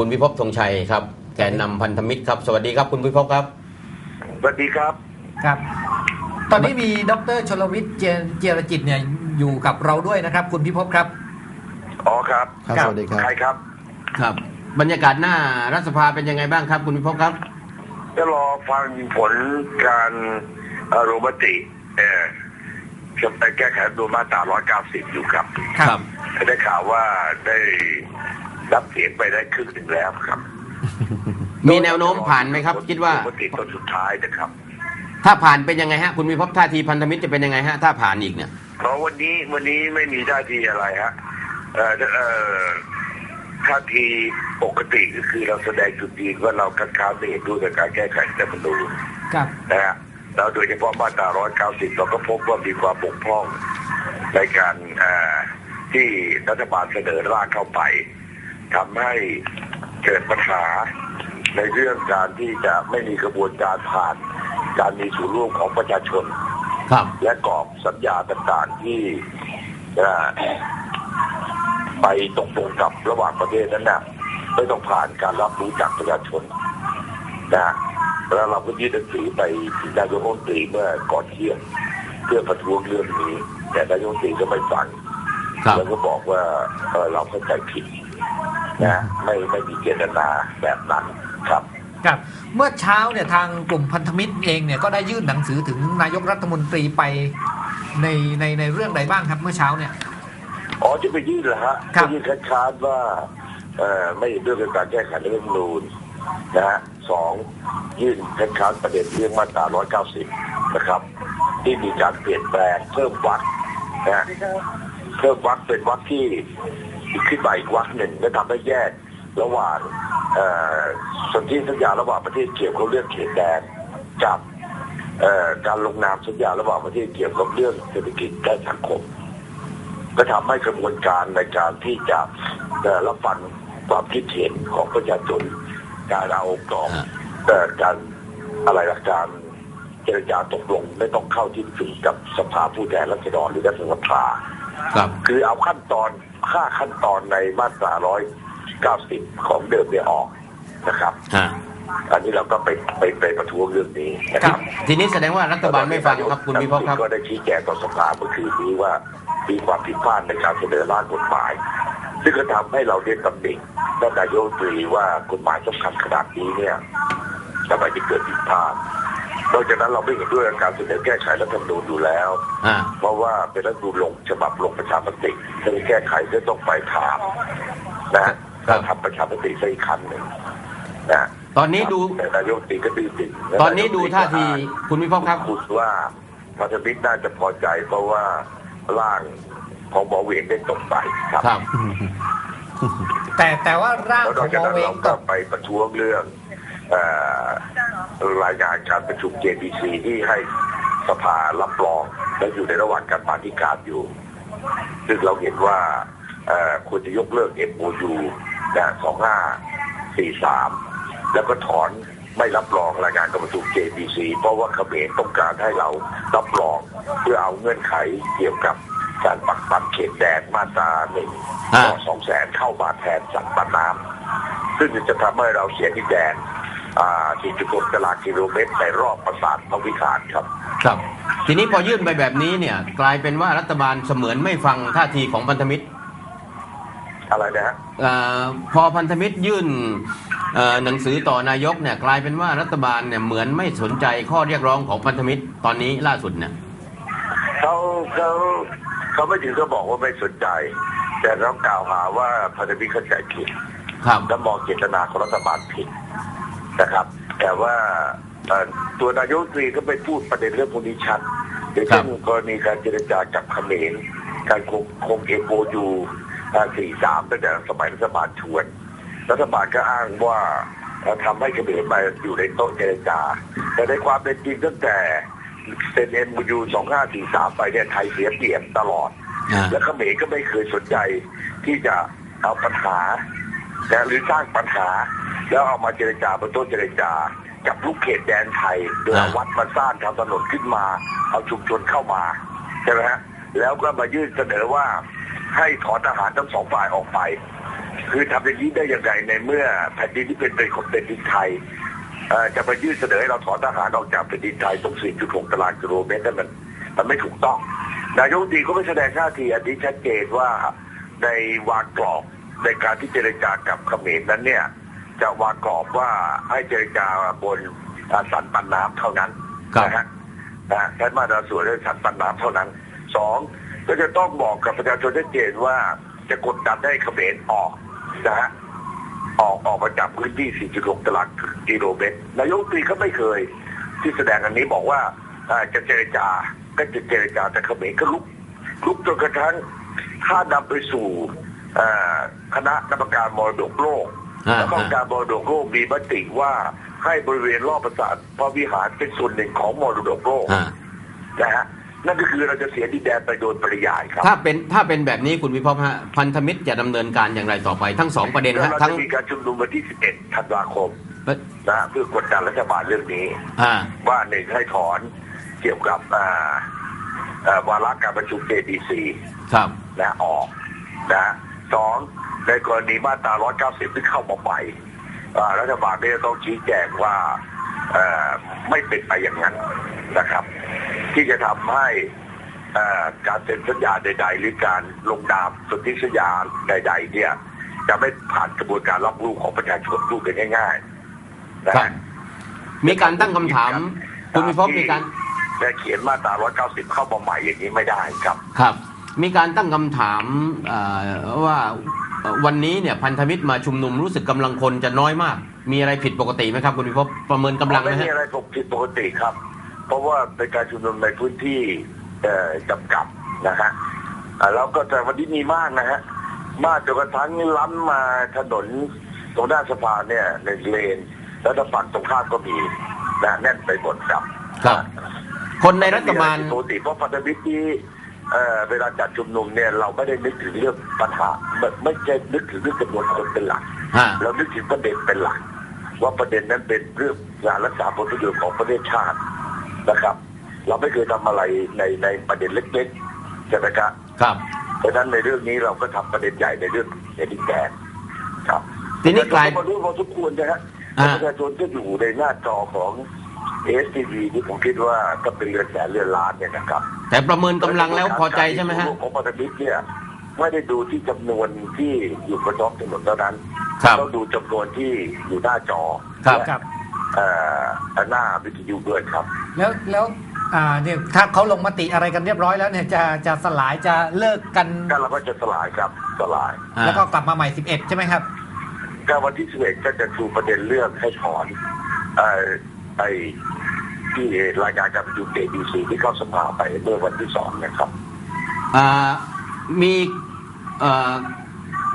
คุณพิภพธงชัยครับแกนนำพันธมิตรครับ สวัสดีครับคุณพิภพครับ สวัสดีครับครับ ตอนนี้มีดรชลวิทย์เจนเจรจิตเนี่ยอยู่กับเราด้วยนะครับ คุณพิภพครับอ๋อครับครับครับสวัสดีครับใครครับ ครับ บรรยากาศหน้ารัฐสภาเป็นยังไงบ้างครับ คุณพิภพครับจะรอฟังผลการเอ่อลงมติเอ่อจะไปแก้ไขรัฐธรรมนูญมาตรา190 อยู่ครับ ครับ ได้ข่าวว่าได้ รับเสียงไปได้ครึ่งหนึ่งแล้วครับ มีแนวโน้มผ่านไหมครับ คิดว่าลงมติต้นสุดท้ายนะครับ ถ้าผ่านเป็นยังไงฮะ คุณพิภพท่าทีพันธมิตรจะเป็นยังไงฮะ ถ้าผ่านอีกเนี่ย เพราะวันนี้วันนี้ไม่มีท่าทีอะไรฮะเอ่อเอ่อท่าทีปกติก็คือเราแสดงจุดยืนว่าเราคัดค้านไม่เห็นด้วยกับการแก้ไขรัฐธรรมนูญครับ นะฮะแล้วโดยเฉพาะมาตรา 190 เราก็พบว่ามีความบกพร่องในการเอ่อที่รัฐบาลเสนอร่างเข้าไป ทำให้เกิดปัญหาในเรื่องการที่จะไม่มีกระบวนการผ่าน การมีส่วนร่วมของประชาชน ครับ และกรอบสัญญาต่างๆที่เอ่อไปตกลงกับระหว่างประเทศนั้นนะไม่ต้องผ่านการรับรู้จากประชาชนนะฮะแล้วเราก็ยื่นหนังสือไปถึงนายกรัฐมนตรีเมื่อก่อนเที่ยงเพื่อประท้วงเรื่องนี้ แต่นายกรัฐมนตรีก็ไม่ฟังครับแล้วก็บอกว่าเอ่อเราเข้าใจผิด นะไม่ไม่มีเจตนาแบบนั้นครับครับเมื่อเช้าเนี่ยทางกลุ่มพันธมิตรเองเนี่ยก็ได้ยื่นหนังสือถึงนายกรัฐมนตรีไปในในในเรื่องใดบ้างครับ เมื่อเช้าเนี่ยอ๋อจะไปยื่นเหรอฮะครับจะยื่นคัดค้านว่าเอ่อไม่เห็นด้วยกับการแก้ไขรัฐธรรมนูญนะฮะสองยื่นคัดค้านประเด็นเรื่องมาตรา 190 นะครับ ที่มีการเปลี่ยนแปลงเพิ่มวรรคนะฮะเพิ่มวรรคเป็นวรรคที่ ขึ้นมาอีกวรรคหนึ่งและทำให้แยกระหว่างเอ่อสนธิสัญญาระหว่างประเทศเกี่ยวกับเรื่องเขตแดนกับเอ่อการลงนามสัญญาระหว่างประเทศเกี่ยวกับเรื่องเศรษฐกิจและสังคมก็ทำให้กระบวนการในการที่จะเอ่อรับฟังความคิดเห็นของประชาชนการเอากรอบฮะเอ่อการอะไรละการเจรจาตกลงไม่ต้องเข้าที่ประชุมกับสภาผู้แทนราษฎรหรือรัฐสภา ครับคือเอาขั้นตอนค่าขั้นตอนในมาตรา190ของเดิมเนี่ยออกนะครับฮะอันนี้เราก็ไปไปไปประท้วงเรื่องนี้นะคครัรับ บ ทีนี้แสดงว่ารัฐบาลไม่ฟังครับคุณพิภพครับ ก็ได้ชี้แจงต่อสภาเมื่อคืนนี้ว่ามีความผิดพลาดในการเสนอร่างกฎหมาย ซึ่งก็ทำให้เราได้ตำหนิท่านนายกรัฐมนตรีว่ากฎหมายสำคัญขนาดนี้เนี่ยทำไมถึงเกิดผิดพลาด นอกจากนั้นเราไม่เห็นด้วยกับการเสนอแก้ไขรัฐธรรมนูญอยู่แล้ว อ่า เพราะว่าเป็นรัฐธรรมนูญลงฉบับลงประชามติจะแก้ไขก็ต้องไปถามนะฮะครัถ้าบทำประชามติซะอีกครั้งหนึ่งนะตอนนี้ดู แต่นายกรัฐมนตรีก็ดื้อดึงตอนนี้ดูท่าทีคุณพิภพครับ คุณว่าพันธมิตรน่าจะพอใจ เพราะว่าร่างของหมอเวียงได้ตกไปครับ ครับ แต่แต่ว่าร่างแล้วขนออกงจากหมอนั้นเวงเราตก็กไปประท้วงเรื่องเอ่อ รายงานการประชุม JBC ที่ให้สภารับรองและอยู่ในระหว่างการปฏิการอยู่ ซึ่งเราเห็นว่าเอ่อควรจะยกเลิก MOU นะ2543 แล้วก็ถอนไม่รับรองรายงานการประชุม JBC เพราะว่าเขมรต้องการให้เรารับรองเพื่อเอาเงื่อนไขเกี่ยวกับการปักปันเขตแดนมาตราหนึ่งอ่าต่อสองแสนเข้ามาแทนสัตว์ปันน้ำซึ่งจะทำให้เราเสียที่แดนอ่า 4.6ตารางกิโลเมตรในรอบประสาทพระวิหารครับ ครับ ทีนี้พอยื่นไปแบบนี้เนี่ย กลายเป็นว่ารัฐบาลเสมือนไม่ฟังท่าทีของพันธมิตรอะไรนะฮะเออพอพันธมิตรยื่นเอ่อหนังสือต่อนายกเนี่ยกลายเป็นว่ารัฐบาลเนี่ยเหมือนไม่สนใจข้อเรียกร้องของพันธมิตรตอนนี้ล่าสุดเนี่ยเขาเขาเขาไม่ถึงก็บอกว่าไม่สนใจ แต่เรากล่าวหาว่าพันธมิตรเข้าใจผิดครับและมองเจตนาของรัฐบาลผิด นะครับ แต่ว่าเอ่อตัวนายกรัฐมนตรีก็ไปพูดประเด็นเรื่องพวกนี้ชัดอย่างเช่นกรณีการเจรจากับเขมรการคงคงเอโอยูสี่สามตั้งแต่สมัยรัฐบาลชวน รัฐบาลก็อ้างว่าเอ่อทำให้เขมรมาอยู่ในโต๊ะเจรจา แต่ในความเป็นจริงตั้งแต่เซ็นเอ็มยูสองห้าสี่สามไปเนี่ยไทยเสียเปรียบตลอดอ่าและเขมรก็ไม่เคยสนใจที่จะเอาปัญหานะหรือสร้างปัญหา แล้วเอามาเจรจาบนโต๊ะเจรจากับลูกเขตแดนไทยโดยเอาวัดมาสร้างทำถนนขึ้นมา เอาชุมชนเข้ามาใช่ไหมฮะแล้วก็มายื่นเสนอว่าให้ถอนทหารทั้งสองฝ่ายออกไป คือทำอย่างนี้ได้อย่างไรในเมื่อแผ่นดินที่เป็นเป็นของแผ่นดินไทยเอ่อจะมายื่นเสนอให้เราถอนทหารออกจากแผ่นดินไทยตรง 4.6 ตารางกิโลเมตรนั่นมันมันไม่ถูกต้อง นายกรัฐมนตรีก็ไม่แสดงท่าทีอันนี้ชัดเจนว่าในวางกรอบในการที่เจรจากับเขมรนั้นเนี่ย จะวางกรอบว่าให้เจรจาบนอ่าสันปันน้ำเท่านั้นครับนะฮะนะใช้มาตราส่วนด้วยสันปันน้ำเท่านั้นสองก็จะต้องบอกกับประชาชนชัดเจนว่าจะกดดันให้เขมรออกนะฮะออกออกมาจากพื้นที่ 4.6 ตารางกิโลเมตรนายกรัฐมนตรีเขาไม่เคย ที่แสดงอันนี้บอกว่าอ่าจะเจรจาก็จะเจรจาแต่เขมรก็ลุกลุกจนกระทั่งถ้านำไปสู่อ่าคณะกรรมการมรดกโลก อ่าแล้วก็การมรดกโลกมีมติว่าให้บริเวณรอบปราสาทพระวิหารเป็นส่วนหนึ่งของมรดกโลกอ่านะฮะนั่นก็คือเราจะเสียดินแดนไปโดยปริยายครับ ถ้าเป็นถ้าเป็นแบบนี้คุณวิภพฮะพันธมิตรจะดำเนินการอย่างไรต่อไปทั้งสองประเด็นแล้วฮะเราทั้งจะมีการชุมนุมวันที่ 11 ธันวาคมเอ่อนะฮะเพื่อกดดันรัฐบาลเรื่องนี้อ่าว่าหนึ่งให้ถอนเกี่ยวกับอ่าอ่าวาระการประชุม JDC ครับนะออกนะสอง ในกรณีมาตรา 190 ที่เข้ามาใหม่อ่ารัฐบาลเนี่ยต้องชี้แจงว่าเอ่อไม่เป็นไปอย่างนั้นนะครับ ที่จะทำให้เอ่อการเซ็นสัญญาใด ๆ หรือการลงนามสนธิสัญญาใด ๆ เนี่ย จะไม่ผ่านกระบวนการรับรู้ของประชาชนพูดกันง่ายๆนะครัฮะบมีการตั้งคำถามคุณวิภพมีการจะเขียนมาตรา 190 เข้ามาใหม่อย่างนี้ไม่ได้ครับ ครับ มีการตั้งคำถามเอ่อว่าเอ่อ วันนี้เนี่ยพันธมิตรมาชุมนุมรู้สึกกำลังคนจะน้อยมาก มีอะไรผิดปกติไหมครับ คุณวิภพประเมินกำลังไหมไม่ฮะมีอะไรผิดปกติครับ เพราะว่าเป็นการชุมนุมในพื้นที่เอ่อจำกัดนะฮะอ่าแล้วก็แต่วันนี้มีมากนะฮะมากจนกระทั่งล้ำมาถนนตรงด้านสะพานเนี่ยในเลน แล้วทางฝั่งตรงข้ามก็มีนะแน่นไปหมดครับ ครับ คนในรัฐบาลปกติเพราะพันธมิตรที่ เอ่อเวลาจัดชุมนุมเนี่ยเราไม่ได้นึกถึงเรื่องปัญหาไม่ไม่ใช่นึกถึงเรื่องจำนวนคนเป็นหลักฮะเรานึกถึงประเด็นเป็นหลัก ว่าประเด็นนั้นเป็นเรื่องการรักษาผลประโยชน์ของประเทศชาตินะครับ เราไม่เคยทำอะไรในในประเด็นเล็กๆใช่ไหมครับครับเพราะฉะนั้นในเรื่องนี้เราก็ทำประเด็นใหญ่ในเรื่องในดินแดนครับทีนี้กลายมารู้พอสมควรนะฮะอ่าประชาชนก็อยู่ในหน้าจอของ เอสทีวีที่ผมคิดว่าก็เป็นเรือนแสนเรือนล้านเนี่ยนะครับแต่ประเมินกำลังแล้วพอใจใช่ไหมฮะของพันธมิตรเนี่ยไม่ได้ดูที่จำนวนที่อยู่บนท้องถนนเท่านั้นครับต้องดูจำนวนที่อยู่หน้าจอครับและครับเอ่อหน้าวิทยุด้วยครับ แล้วแล้วอ่าเนี่ยถ้าเขาลงมติอะไรกันเรียบร้อยแล้วเนี่ยจะจะสลายจะเลิกกันก็เราก็จะสลายครับสลายอ่าแล้วก็กลับมาใหม่ 11 ใช่ไหมครับก็วันที่11ก็จะชูประเด็นเรื่องให้ถอนเอ่อ ไอ้ที่รายงานการประชุมเดบีซีที่เข้าสภาไปเมื่อวันที่สองนะครับอ่ามีเอ่อ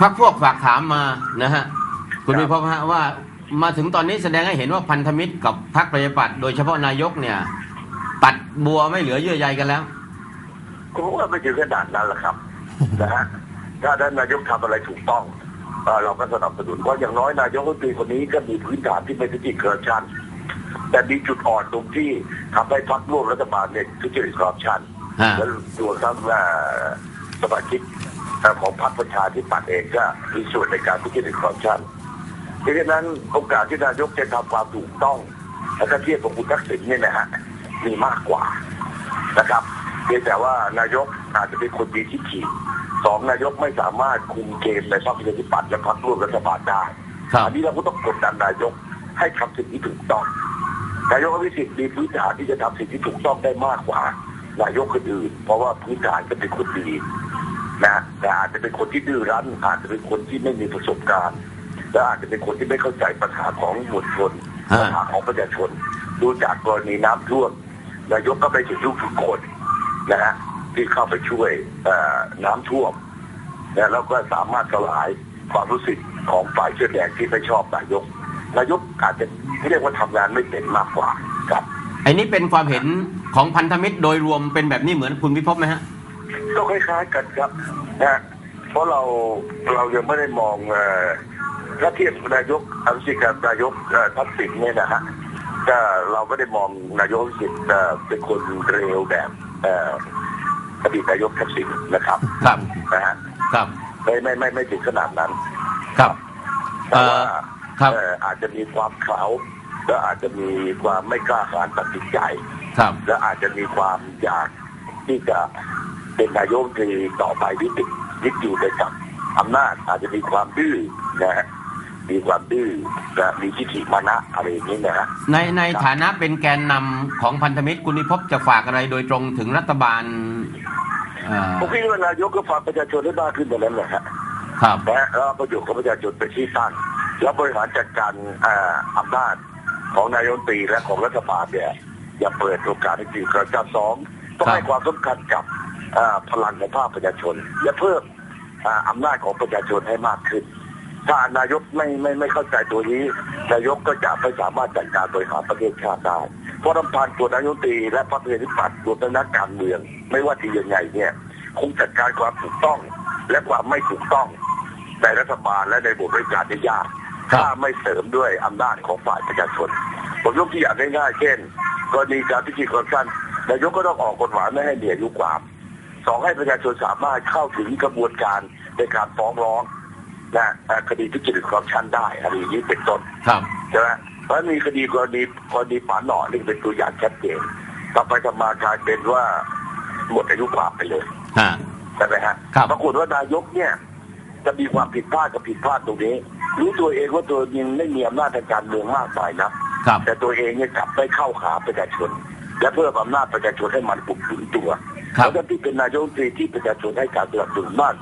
พักพวกฝากถามมานะฮะคุณครับวิภพฮะว่ามาถึงตอนนี้แสดงให้เห็นว่าพันธมิตรกับพรรคประชาธิปัตย์โดยเฉพาะนายกเนี่ย ตัดบัวไม่เหลือเยื่อใยกันแล้วผมว่าไม่ถึงขนาดนั้นหรอกครับนะฮะถ้าท่านนายกทำอะไรถูกต้องเอ่อเราก็สนับสนุนเพราะอย่างน้อยนายกรัฐมนตรีคนนี้ก็มีพื้นฐานที่ไม่ทุจริตคอร์รัปชัน แต่มีจุดอ่อนตรงที่ทำให้พรรคร่วมรัฐบาลเนี่ยทุจริตคอร์รัปชันฮะ แล้วตัวทั้งเอ่อสมาชิกเอ่อของพรรคประชาธิปัตย์เองก็มีส่วนในการทุจริตคอร์รัปชันเพราะฉะนั้นโอกาสที่นายกจะทำความถูกต้องแล้วก็เทียบกับคุณทักษิณเนี่ยนะฮะมีมากกว่านะครับเพียงแต่ว่านายกอาจจะเป็นคนดีที่ขีดสองนายกไม่สามารถคุมเกมในพรรคประชาธิปัตย์และพรรคร่วมรัฐบาลได้ ครับ อันนี้เราก็ต้องกดดันนายกให้ทำสิ่งที่ถูกต้อง นายกอภิสิทธิ์มีพื้นฐานที่จะทำสิ่งที่ถูกต้องได้มากกว่านายกคนอื่น เพราะว่าพื้นฐานก็เป็นคนดีนะแต่อาจจะเป็นคนที่ดื้อรั้น อาจจะเป็นคนที่ไม่มีประสบการณ์ และอาจจะเป็นคนที่ไม่เข้าใจปัญหาของมวลชนฮะปัญหาของประชาชน ดูจากกรณีน้ำท่วมนายกก็ไปถึงทุกทุกคนนะฮะที่เข้าไปช่วยเอ่อน้ำท่วมนะแล้วก็สามารถสลายความรู้สึกของฝ่ายเสื้อแดงที่ไม่ชอบนายก นายกอาจจะเรียกว่าทำงานไม่เป็นมากกว่าครับไอ้นี้เป็นความเห็นของพันธมิตรโดยรวมเป็นแบบนี้เหมือนคุณวิภพไหมฮะก็คล้ายๆกันครับนะเพราะเราเรายังไม่ได้มองเอ่อถ้าเทียบกับนายกอภิสิทธิ์กับนายกเอ่อทักษิณเนี่ยนะฮะก็เราไม่ได้มองนายกอภิสิทธิ์เอ่อเป็นคนเร็วแบบเอ่ออดีตนายกทักษิณนะครับ ครับนะฮะครับไม่ไม่ไม่ไม่ถึงขนาดนั้น ครับแต่ว่าเอ่อ ครับเอ่ออาจจะมีความเขลาและอาจจะมีความไม่กล้าหาญตัดสินใจครับ และอาจจะมีความอยากที่จะเป็นนายกรัฐมนตรีต่อไปที่ติดยึดอยู่ในกับอำนาจอาจจะมีความดื้อนะฮะมีความดื้อและมีทิฏฐิมานะอะไรอย่างนี้นะฮะในในฐานะเป็นแกนนำของพันธมิตรคุณนิพพจะฝากอะไรโดยตรงถึงรัฐบาลเอ่อผมคิดว่านายกก็ฟังประชาชนได้มากขึ้นแต่นั้นแหละฮะครับและแล้วประโยชน์ของประชาชนเป็นที่ตั้ง แล้วบริหารจัดการอำนาจของนายกรัฐมนตรีและของรัฐบาลเนี่ยอย่าเปิดโอกาสให้จริงกระจายสองต้องให้ความสำคัญกับพลังของภาคประชาชน และเพิ่มอำนาจของประชาชนให้มากขึ้น ถ้านายกไม่ไม่ไม่เข้าใจตัวนี้ นายกก็จะไม่สามารถจัดการบริหารประเทศชาติได้เพราะลำพังตัวนายกรัฐมนตีและพรรคประชาธิปัตย์รวมทั้งนักการเมือง ไม่ว่าจะยังไงเนี่ย คงจัดการความถูกต้องและความไม่ถูกต้องในรัฐบาลและในบทบริการได้ยาก ถ้าไม่เสริมด้วยอำนาจของฝ่ายประชาชนผมยกตัวอย่างง่ายๆเช่นกรณีการพิจารณาคอร์รัปชันนายกก็ต้องออกกฎหมายไม่ให้เหนียอายุความสองให้ประชาชนสามารถเข้าถึงกระบวนการในการฟ้องร้องนะเอ่อคดีทุจริตคอร์รัปชันได้อะไรอย่างนี้เป็นต้นครับใช่ไหมเพราะมีคดีกรณีกรณีปาหนอนี่เป็นตัวอย่างชัดเจนต่อไปทำมากลายเป็นว่าหมดอายุความไปเลยฮะใช่ไหมฮะครับปรากฏว่านายกเนี่ย จะมีความผิดพลาดกับผิดพลาดตรงนี้ รู้ตัวเองว่าตัวเองไม่มีอำนาจทางการเมืองมากมายนะครับ แต่ตัวเองเนี่ยกลับไม่เข้าขาประชาชน และเพิ่มอำนาจประชาชนให้มันปลุกถึงตัวครับแล้วก็ที่เป็นนายกรัฐมนตรีที่ประชาชนให้การสนับสนุนมาก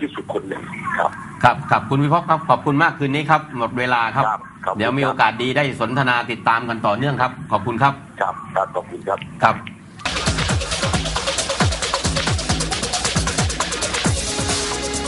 ที่สุดคนหนึ่งครับครับครับคุณวิภพครับขอบคุณมากคืนนี้ครับ หมดเวลาครับครับขอบคุณเดี๋ยวมีโอกาสดีได้สนทนาติดตามกันต่อเนื่องครับ ขอบคุณครับ ครับครับขอบคุณครับครับ